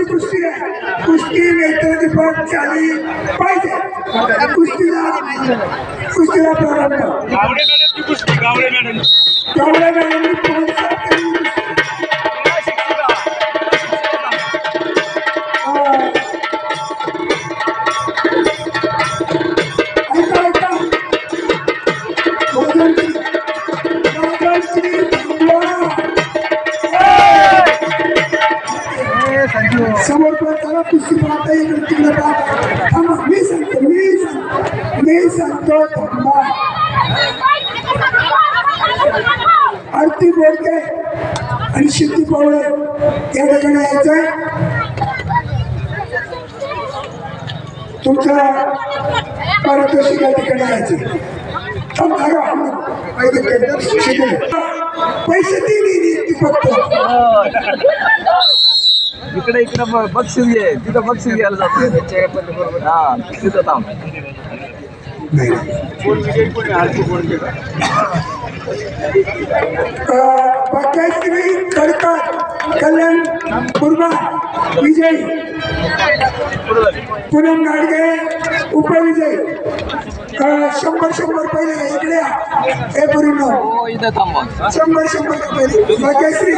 हजार रुपयाची कुस्ती आहे कुस्ती नेत्रदीपक झाली पाहिजे कुस्तीला कुस्तीला प्रारंभ गावडे मॅडमची कुस्ती गावडे मॅडम त्यामुळे मॅडमनी प्रोत्साहन केली. समोर पण त्याला कुस्ती पाहता येईल तिकडे पहा. थांबा मी सांगतो मी सांगतो मी सांगतो थांबा आरती बोलके आणि शिट्टी पवळे या ठिकाणी यायचंय तुमचं पारितोषिक या ठिकाणी यायचं थांब, थांबा. पैसे दिली ती फक्त इकडे इकडे बक्षीस घे तिथं बक्षीस घ्यायला जातो. हा तिथं थांब. भाग्यश्री कडकर कल्याण कुर्बा विजय. पूनम गाडगे उपविजय. शंभर शंभर पहिले इकडे. हे पूर्ण. हो शंभर शंभर पहिले. भाग्यश्री